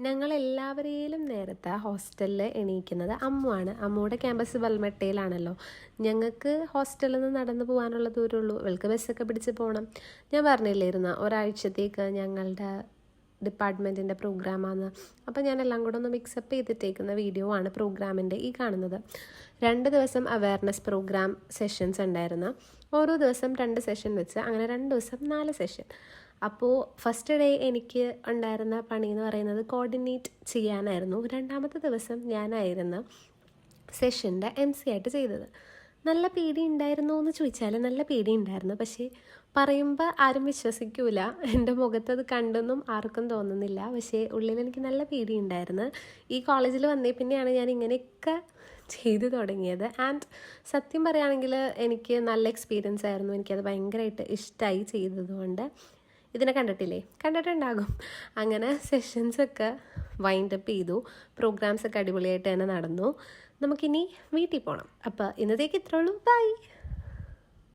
ഞങ്ങൾ എല്ലാവരെയും നേരത്തെ ഹോസ്റ്റലിൽ എണീക്കുന്നത് അമ്മുവാണ്. അമ്മുവിടെ ക്യാമ്പസ് വൽമട്ടയിലാണല്ലോ. ഞങ്ങൾക്ക് ഹോസ്റ്റലിൽ നിന്ന് നടന്നു പോകാനുള്ള ദൂരമുള്ളൂ. ഇവൾക്ക് ബസ്സൊക്കെ പിടിച്ച് പോകണം ഞാൻ പറഞ്ഞില്ലായിരുന്ന ഒരാഴ്ചത്തേക്ക് ഞങ്ങളുടെ ഡിപ്പാർട്ട്മെന്റിന്റെ പ്രോഗ്രാമാണ് അപ്പോൾ ഞാൻ എല്ലാം കൂടെ ഒന്ന് മിക്സപ്പ് ചെയ്തിട്ടേക്കുന്ന വീഡിയോ ആണ് പ്രോഗ്രാമിന്റെ ഈ കാണുന്നത്. രണ്ട് ദിവസം അവയർനെസ് പ്രോഗ്രാം സെഷൻസ് ഉണ്ടായിരുന്നു. ഓരോ ദിവസം രണ്ട് സെഷൻ വെച്ച് അങ്ങനെ രണ്ട് ദിവസം നാല് സെഷൻ അപ്പോൾ ഫസ്റ്റ് ഡേ എനിക്ക് ഉണ്ടായിരുന്ന പണി എന്ന് പറയുന്നത് കോർഡിനേറ്റ് ചെയ്യാനായിരുന്നു. രണ്ടാമത്തെ ദിവസം ഞാനായിരുന്നു സെഷന്റെ എം സി ആയിട്ട് ചെയ്തത്. നല്ല പേടി ഉണ്ടായിരുന്നു എന്ന് ചോദിച്ചാൽ നല്ല പേടി ഉണ്ടായിരുന്നു. പക്ഷേ പറയുമ്പോൾ ആരും വിശ്വസിക്കൂല. എന്റെ മുഖത്ത് അത് കണ്ടൊന്നും ആർക്കും തോന്നുന്നില്ല. പക്ഷേ ഉള്ളിൽ എനിക്ക് നല്ല പേടി ഉണ്ടായിരുന്നു. ഈ കോളേജിൽ വന്നേ പിന്നെയാണ് ഞാൻ ഇങ്ങനെയൊക്കെ ചെയ്തു തുടങ്ങിയത്. ആൻഡ് സത്യം പറയുകയാണെങ്കിൽ എനിക്ക് നല്ല എക്സ്പീരിയൻസ് ആയിരുന്നു. എനിക്കത് ഭയങ്കരമായിട്ട് ഇഷ്ടമായി ചെയ്തതുകൊണ്ട്. ഇതിനെ കണ്ടിട്ടില്ലേ? കണ്ടിട്ടുണ്ടാകും. അങ്ങനെ സെഷൻസൊക്കെ വൈൻഡപ്പ് ചെയ്തു. പ്രോഗ്രാംസൊക്കെ അടിപൊളിയായിട്ട് തന്നെ നടന്നു. നമുക്കിനി വീട്ടിൽ പോകണം അപ്പോൾ ഇന്നത്തേക്ക് ഇത്രയുള്ളൂ ബൈ